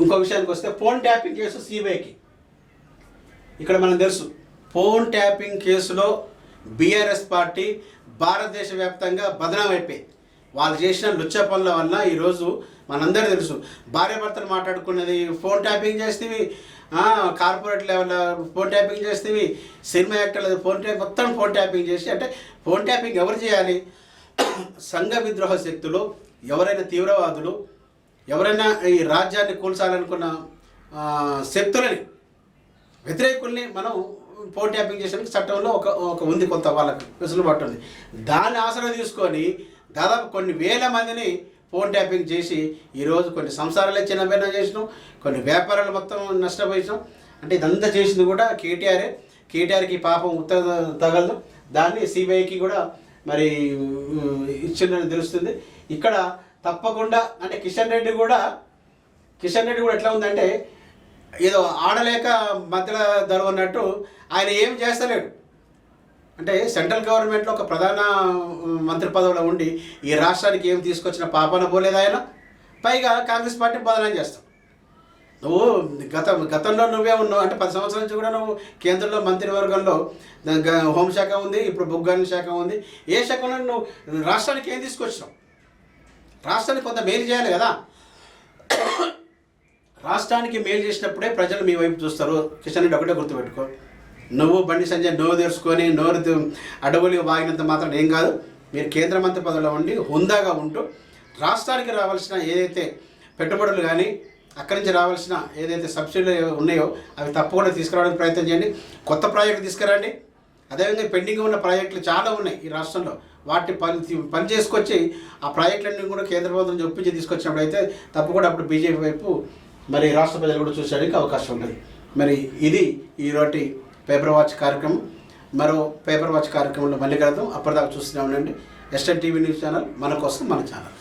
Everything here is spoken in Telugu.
ఇంకో విషయానికి వస్తే ఫోన్ ట్యాపింగ్ కేసు సిబిఐకి. ఇక్కడ మనం తెలుసు ఫోన్ ట్యాపింగ్ కేసులో బీఆర్ఎస్ పార్టీ భారతదేశ వ్యాప్తంగా బదనాం అయిపోయింది. వాళ్ళు చేసిన లుచ్చ పనుల వల్ల ఈరోజు మనందరూ తెలుసు భార్య భర్తలు మాట్లాడుకున్నది ఫోన్ ట్యాపింగ్ చేస్తేవి కార్పొరేట్ లెవెల్ ఫోన్ ట్యాపింగ్ చేస్తేవి సినిమా యాక్టర్లు ఫోన్ ట్యాప్ మొత్తం ఫోన్ ట్యాపింగ్ చేసి అంటే ఫోన్ ట్యాపింగ్ ఎవరు చేయాలి? సంఘ విద్రోహ శక్తులు ఎవరైనా తీవ్రవాదులు ఎవరైనా ఈ రాజ్యాన్ని కూల్చాలనుకున్న శక్తులని వ్యతిరేకుల్ని మనం పోటీ ట్యాపింగ్ చేసడానికి చట్టంలో ఒక ఒక ఉంది కొంత వాళ్ళకి వెసులుబాటు ఉంది. దాన్ని ఆసరా తీసుకొని దాదాపు కొన్ని వేల మందిని ఫోన్ ట్యాపింగ్ చేసి ఈరోజు కొన్ని సంసారాలే చిన్నబైన చేసినాం కొన్ని వ్యాపారాలు మొత్తం నష్టపోయినాం. అంటే ఇదంతా చేసింది కూడా కేటీఆరే. కేటీఆర్కి పాపం ఉత్తర తగలదు. దాన్ని సిబిఐకి కూడా మరి ఇచ్చిందని తెలుస్తుంది. ఇక్కడ తప్పకుండా అంటే కిషన్ రెడ్డి కూడా కిషన్ రెడ్డి కూడా ఎట్లా ఉందంటే ఏదో ఆడలేక మధ్యలో ధర ఉన్నట్టు ఆయన ఏం చేస్తలేడు. అంటే సెంట్రల్ గవర్నమెంట్లో ఒక ప్రధాన మంత్రి పదవిలో ఉండి ఈ రాష్ట్రానికి ఏం తీసుకొచ్చిన పాపన పోలేదు ఆయన. పైగా కాంగ్రెస్ పార్టీ బదనాం చేస్తాం. నువ్వు గత గతంలో నువ్వే ఉన్నావు. అంటే పది సంవత్సరాల నుంచి కూడా నువ్వు కేంద్రంలో మంత్రివర్గంలో గ- హోంశాఖ ఉంది ఇప్పుడు బుగ్గాని శాఖ ఉంది. ఏ శాఖలో నువ్వు రాష్ట్రానికి ఏం తీసుకొచ్చినావు? రాష్ట్రానికి కొంత మేలు చేయాలి కదా. రాష్ట్రానికి మేలు చేసినప్పుడే ప్రజలు మీ వైపు చూస్తారు. కిషన్ రెడ్డి ఒకటే గుర్తుపెట్టుకో. నువ్వు బండి సంజయ్ నోరు తెరుచుకొని నోరు అడవులు వాగినంత మాత్రం ఏం కాదు. మీరు కేంద్ర మంత్రి పదవిలో ఉండి హుందాగా ఉంటూ రాష్ట్రానికి రావాల్సిన ఏదైతే పెట్టుబడులు కానీ అక్కడి నుంచి రావాల్సిన ఏదైతే సబ్సిడీలు ఉన్నాయో అవి తప్పకుండా తీసుకురావడానికి ప్రయత్నం చేయండి. కొత్త ప్రాజెక్టు తీసుకురండి. అదేవిధంగా పెండింగ్ ఉన్న ప్రాజెక్టులు చాలా ఉన్నాయి ఈ రాష్ట్రంలో. వాటి పని పని చేసుకొచ్చి ఆ ప్రాజెక్టులన్నీ కూడా కేంద్ర ప్రభుత్వం చొప్పించి తీసుకొచ్చినప్పుడు అయితే తప్పకుండా అప్పుడు బీజేపీ వైపు మరి రాష్ట్ర ప్రజలు కూడా చూసేయడానికి అవకాశం ఉన్నది. మరి ఇది ఈరోటి పేపర్ వాచ్ కార్యక్రమం. మరో పేపర్ వాచ్ కార్యక్రమంలో మళ్ళీ కలుద్దాం. అప్పటిదాకా చూస్తూనే ఉండండి. ఎస్ఎన్ టీవీ న్యూస్ ఛానల్ మన కోసం మన ఛానల్.